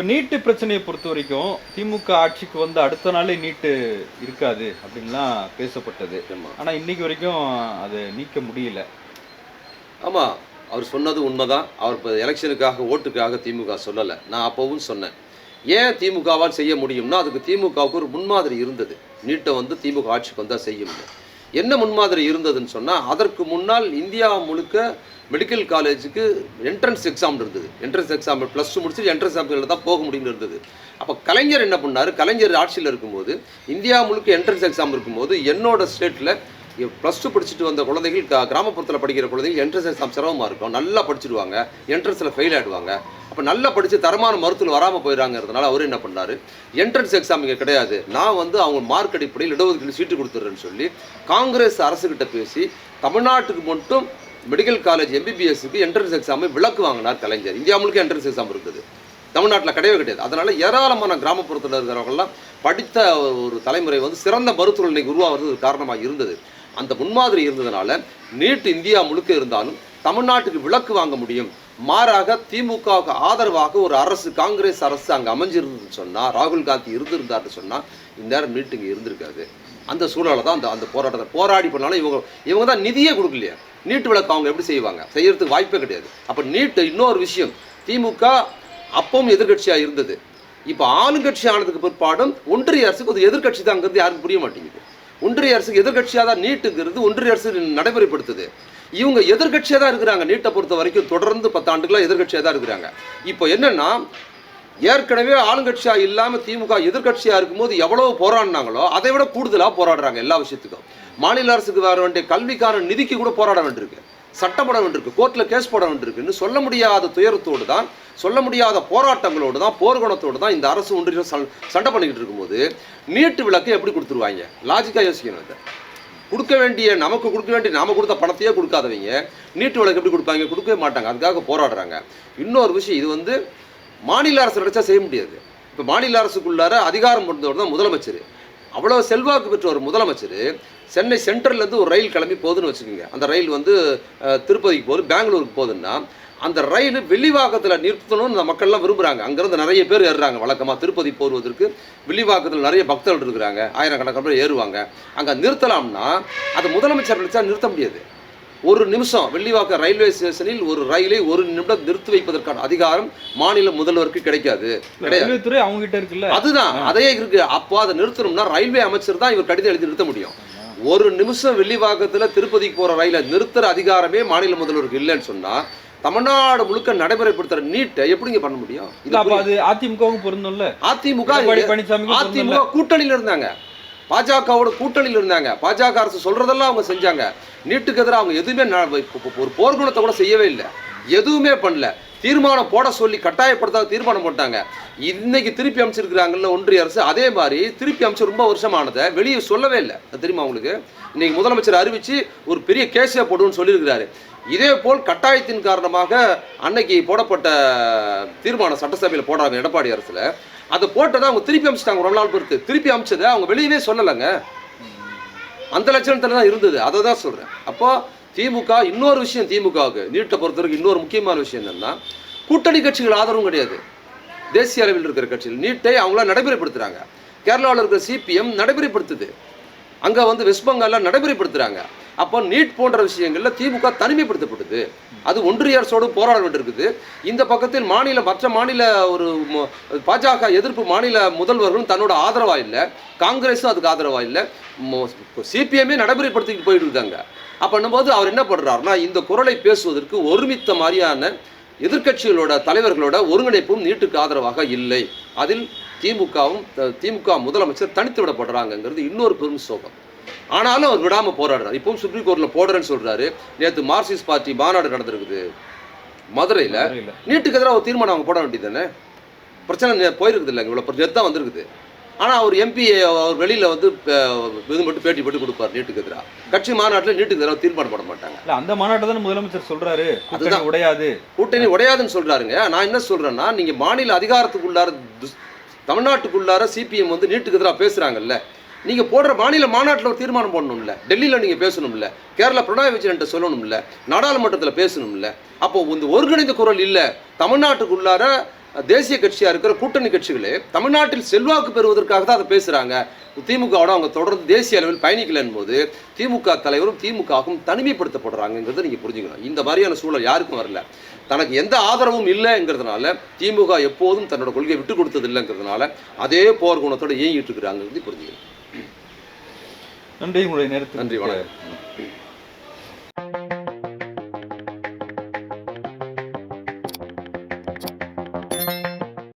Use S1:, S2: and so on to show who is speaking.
S1: இப்போ நீட்டு பிரச்சனையை பொறுத்த வரைக்கும் திமுக ஆட்சிக்கு வந்து அடுத்த நாளே நீட்டு இருக்காது அப்படின்லாம் பேசப்பட்டது.
S2: ஆமா.
S1: ஆனா இன்னைக்கு வரைக்கும் அதை நீக்க முடியல.
S2: ஆமாம் அவர் சொன்னது உண்மைதான். அவர் இப்போ எலெக்ஷனுக்காக ஓட்டுக்காக திமுக சொல்லலை. நான் அப்போவும் சொன்னேன். ஏன் திமுகவால் செய்ய முடியும்னா அதுக்கு திமுகவுக்கு ஒரு முன்மாதிரி இருந்தது. நீட்டை வந்து திமுக ஆட்சிக்கு வந்தால் செய்யும்னு என்ன முன்மாதிரி இருந்ததுன்னு சொன்னால் அதற்கு முன்னால் இந்தியா முழுக்க மெடிக்கல் காலேஜுக்கு என்ட்ரன்ஸ் எக்ஸாம் இருந்தது. என்ட்ரன்ஸ் எக்ஸாம் ப்ளஸ் டூ முடிச்சுட்டு என்ட்ரன்ஸ் எக்ஸாமில் தான் போக முடியும்னு இருந்தது. அப்போ கலைஞர் என்ன பண்ணார்? கலைஞர் ஆட்சியில் இருக்கும்போது இந்தியா முழுக்க என்ட்ரன்ஸ் எக்ஸாம் இருக்கும்போது என்னோட ஸ்டேட்டில் ப்ளஸ் டூ படிச்சுட்டு வந்த குழந்தைகள் கிராமப்புறத்தில் படிக்கிற குழந்தைகள் என்ட்ரன்ஸ் எக்ஸாம் சிரமமாக இருக்கும். நல்லா படிச்சிடுவாங்க என்ட்ரன்ஸில் ஃபெயில் ஆகிடுவாங்க அப்போ நல்லா படித்து தரமான மருத்துவம் வராமல் போயிடறாங்கிறதுனால அவர் என்ன பண்ணார்? என்ட்ரன்ஸ் எக்ஸாம் இங்கே கிடையாது. நான் வந்து அவங்க மார்க் அடிப்படையில் இடஒதுக்கீடு சீட்டு கொடுத்துட்றேன்னு சொல்லி காங்கிரஸ் அரசுகிட்ட பேசி தமிழ்நாட்டுக்கு மட்டும் மெடிக்கல் காலேஜ் எம்பிபிஎஸ்க்கு என்ட்ரன்ஸ் எக்ஸாமை விளக்கு வாங்கினார் கலைஞர். இந்தியா முழுக்க என்ட்ரன்ஸ் எக்ஸாம் இருக்குது தமிழ்நாட்டில் கிடையவே கிடையாது. அதனால் ஏராளமான கிராமப்புறத்தில் இருக்கிறவங்கலாம் படித்த ஒரு தலைமுறை வந்து சிறந்த மருத்துவர்கள் இன்னைக்கு உருவாகிறது காரணமாக இருந்தது. அந்த முன்மாதிரி இருந்ததுனால நீட் இந்தியா முழுக்க இருந்தாலும் தமிழ்நாட்டுக்கு விளக்கு வாங்க முடியும். மாறாக திமுகவுக்கு ஆதரவாக ஒரு அரசு காங்கிரஸ் அரசு அங்கே அமைஞ்சிருந்ததுன்னு சொன்னால் ராகுல் காந்தி இருந்திருந்தார்னு சொன்னால் இந்நேரம் நீட் இங்கே இருந்திருக்காது. அந்த சூழலை தான் அந்த அந்த போராட்டத்தை போராடி பண்ணாலும் இவங்க இவங்க தான் நிதியே கொடுக்கலையா. நீட் விளக்கு அவங்க எப்படி செய்வாங்க? செய்யறதுக்கு வாய்ப்பே கிடையாது. அப்போ நீட் இன்னொரு விஷயம். திமுக அப்பவும் எதிர்க்கட்சியாக இருந்தது. இப்போ ஆளுங்கட்சி ஆனதுக்கு பிற்பாடும் ஒன்றிய அரசுக்கு ஒரு எதிர்க்கட்சி தாங்கிறது யாருக்கும் புரிய மாட்டேங்குது. ஒன்றிய அரசுக்கு எதிர்க்கட்சியாக தான் நீட்டுங்கிறது ஒன்றிய அரசு நடைமுறைப்படுத்துது. இவங்க எதிர்க்கட்சியாக தான் இருக்கிறாங்க நீட்டை பொறுத்த வரைக்கும் தொடர்ந்து பத்தாண்டுகளாக எதிர்க்கட்சியாக தான் இருக்கிறாங்க. இப்போ என்னென்னா ஏற்கனவே ஆளுங்கட்சியாக இல்லாமல் திமுக எதிர்க்கட்சியாக இருக்கும்போது எவ்வளவு போராடினாங்களோ அதை விட கூடுதலாக போராடுறாங்க எல்லா விஷயத்துக்கும். மாநில அரசுக்கு வர வேண்டிய கல்விக்கான நிதிக்கு கூட போராட வேண்டியிருக்கு. சட்டம் போட வேண்டியிருக்கு கோர்ட்டில் கேஸ் போட வேண்டியிருக்குன்னு சொல்ல முடியாத துயரத்தோடு தான் சொல்ல முடியாத போராட்டங்களோடு தான் போர்க்குணத்தோடு தான் இந்த அரசு ஒன்றியம் சண்டை பண்ணிக்கிட்டு இருக்கும்போது நீட்டு விளக்கு எப்படி கொடுத்துருவாங்க? லாஜிக்காக யோசிக்கணும் இதை. கொடுக்க வேண்டிய நமக்கு கொடுக்க வேண்டிய நாம கொடுத்த பணத்தையே கொடுக்காதவங்க நீட்டு விளக்கு எப்படி கொடுப்பாங்க? கொடுக்கவே மாட்டாங்க. அதுக்காக போராடுறாங்க. இன்னொரு விஷயம் இது வந்து மாநில அரசு நினச்சா செய்ய முடியாது. இப்போ மாநில அரசுக்குள்ளார அதிகாரம் கொண்டவர் தான் முதலமைச்சர். அவ்வளோ செல்வாக்கு பெற்ற ஒரு முதலமைச்சர் சென்னை சென்ட்ரல்லேருந்து ஒரு ரயில் கிளம்பி போகுதுன்னு வச்சுக்கோங்க. அந்த ரயில் வந்து திருப்பதிக்கு போகுது பெங்களூருக்கு போகுதுன்னா அந்த ரயில் வெள்ளிவாக்கத்தில் நிறுத்தணும்னு இந்த மக்கள்லாம் விரும்புகிறாங்க அங்கேருந்து நிறைய பேர் ஏறுறாங்க. வழக்கமாக திருப்பதி போடுவதற்கு வெள்ளிவாக்கத்தில் நிறைய பக்தர்கள் இருக்கிறாங்க. ஆயிரக்கணக்கான பேர் ஏறுவாங்க. அங்கே நிறுத்தலாம்னா அது முதலமைச்சர் நினைச்சா நிறுத்த முடியாது. ஒரு நிமிஷம் வெள்ளிவாக்கம் ரயில்வே ஸ்டேஷனில் ஒரு ரயிலை ஒரு நிமிடம் நிறுத்தி வைப்பதற்கான அதிகாரம் மாநில முதல்வருக்கு கிடைக்காது. கிடையாது.
S1: அவங்க கிட்ட இருக்குல்ல?
S2: அதுதான். அதே இருக்கு. அப்போ அதை நிறுத்தணும்னா ரயில்வே அமைச்சர் தான் இவர் கடிதம் எழுதி நிறுத்த முடியும். ஒரு நிமிஷம் வெள்ளிவாக்கத்துல திருப்பதிக்கு போற ரயிலை நிறுத்துற அதிகாரமே மாநில முதல்வருக்கு இல்லைன்னு சொன்னா தமிழ்நாடு முழுக்க நடைமுறைப்படுத்துற நீட்டை எப்படிங்க பண்ண முடியும்?
S1: அது அதிமுகவும் பொருந்தும்ல?
S2: அதிமுக அதிமுக கூட்டணியில இருந்தாங்க. பாஜகவோட கூட்டணியில் இருந்தாங்க. பாஜக அரசு சொல்றதெல்லாம் அவங்க செஞ்சாங்க. நீட்டுக்கு எதிராக அவங்க எதுவுமே ஒரு போர்க்குணத்தை கூட செய்யவே இல்லை. எதுவுமே பண்ணல. தீர்மானம் போட சொல்லி கட்டாயப்படுத்தாத தீர்மானம் போட்டாங்க. இன்னைக்கு திருப்பி அமைச்சிருக்கிறாங்கல்ல ஒன்றிய அரசு அதே மாதிரி திருப்பி அமைச்சு ரொம்ப வருஷமானதை வெளியே சொல்லவே இல்லை. தெரியுமா உங்களுக்கு? இன்னைக்கு முதலமைச்சர் அறிவிச்சு ஒரு பெரிய கேஸே போடுன்னு சொல்லியிருக்கிறாரு. இதே போல் கட்டாயத்தின் காரணமாக அன்னைக்கு போடப்பட்ட தீர்மானம் சட்டசபையில் போடுறாங்க எடப்பாடி அரசுல அதை போட்டதை அவங்க திருப்பி அமைச்சிட்டாங்க ரொம்ப நாள் பொறுத்து. திருப்பி அமைச்சதை அவங்க வெளியவே சொல்லலைங்க. அந்த லட்சணத்தில் தான் இருந்தது. அதை தான் சொல்கிறேன் அப்போது திமுக இன்னொரு விஷயம் திமுகவுக்கு நீட்டை பொறுத்தவரைக்கும் இன்னொரு முக்கியமான விஷயம் என்னன்னா கூட்டணி கட்சிகள் ஆதரவும் கிடையாது. தேசிய அளவில் இருக்கிற கட்சிகள். நீட்டை அவங்கள நடைமுறைப்படுத்துகிறாங்க கேரளாவில் இருக்கிற சிபிஎம் நடைமுறைப்படுத்துது. அங்கே வந்து வெஸ்ட் பெங்காலில் நடைமுறைப்படுத்துகிறாங்க அப்போ நீட் போன்ற விஷயங்களில் திமுக தனிமைப்படுத்தப்படுது அது ஒன்றிய அரசோடு போராட வேண்டியிருக்குது இந்த பக்கத்தில் மாநில மற்ற மாநில ஒரு பாஜக எதிர்ப்பு மாநில முதல்வர்களும் தன்னோட ஆதரவாக இல்லை. காங்கிரஸும் அதுக்கு ஆதரவாக இல்லை. சிபிஎம்மே நடைமுறைப்படுத்திட்டு போயிட்டு இருக்காங்க அப்படின்னும்போது அவர் என்ன பண்ணுறாருன்னா இந்த குரலை பேசுவதற்கு ஒருமித்த மாதிரியான எதிர்க்கட்சிகளோட தலைவர்களோட ஒருங்கிணைப்பும் நீட்டுக்கு ஆதரவாக இல்லை. அதில் திமுகவும் த- திமுக முதலமைச்சர் தனித்து விடப்படுறாங்கங்கிறது இன்னொரு பெரும் சோகம். ஆனாலும் அவர் விடாம போராடுறாரு. இப்பவும் சுப்ரீம் கோர்ட்ல போடுறேன்னு சொல்றாரு. நேத்து மார்க்சிஸ்ட் பார்ட்டி மாநாடு நடந்திருக்குது. மதுரையில. நீட்டுக்கு எதிராக ஒரு தீர்மானம் அவங்க போட வேண்டியது தானே பிரச்சனை போயிருக்குது இல்லைங்க இவ்வளோ பிரச்சனை தான் வந்திருக்குது. ஆனால் அவர் எம்பி அவர் வெளியில் வந்து இது மட்டும் பேட்டி போட்டு கொடுப்பார் நீட்டுக்கு எதிராக கட்சி மாநாட்டில் நீட்டுக்கு எதிராக தீர்மானம் போட மாட்டாங்க.
S1: இல்ல அந்த மாநாட்டை தானே முதலமைச்சர் கூட்டணி
S2: அதுதான்.
S1: உடையாது.
S2: கூட்டணி உடையாதுன்னு சொல்றாருங்க. நான் என்ன சொல்றேன்னா நீங்க மாநில அதிகாரத்துக்குள்ளார தமிழ்நாட்டுக்குள்ளார சிபிஎம் வந்து நீட்டுக்கு எதிராக பேசுறாங்கல்ல நீங்கள் போடுற மாநில மாநாட்டில் ஒரு தீர்மானம் போடணும்ல. டெல்லியில் நீங்கள் பேசணும்ல. கேரளா பினராயி விஜயன்ட்ட சொல்லணும்ல. நாடாளுமன்றத்தில் பேசணும்ல. அப்போ இந்த ஒருங்கிணைந்த குரல் இல்லை. தமிழ்நாட்டுக்குள்ளார தேசிய கட்சியாக இருக்கிற கூட்டணி கட்சிகளே தமிழ்நாட்டில் செல்வாக்கு பெறுவதற்காக தான் அதை பேசுகிறாங்க திமுகவோட அவங்க தொடர்ந்து தேசிய அளவில் பயணிக்கலன் போது திமுக தலைவரும் திமுகவும் தனிமைப்படுத்தப்படுறாங்கிறத நீங்கள் புரிஞ்சுக்கணும். இந்த மாதிரியான சூழல் யாருக்கும் வரல. தனக்கு எந்த ஆதரவும் இல்லைங்கிறதுனால திமுக எப்போதும் தன்னோட கொள்கையை விட்டு கொடுத்தது இல்லைங்கிறதுனால அதே போர் குணத்தோடு இயங்கிட்டு இருக்கிறாங்கிறது புரிஞ்சுக்கணும்.
S1: நன்றி உங்களுடைய நேரத்துக்கு
S2: நன்றி, வணக்கம்.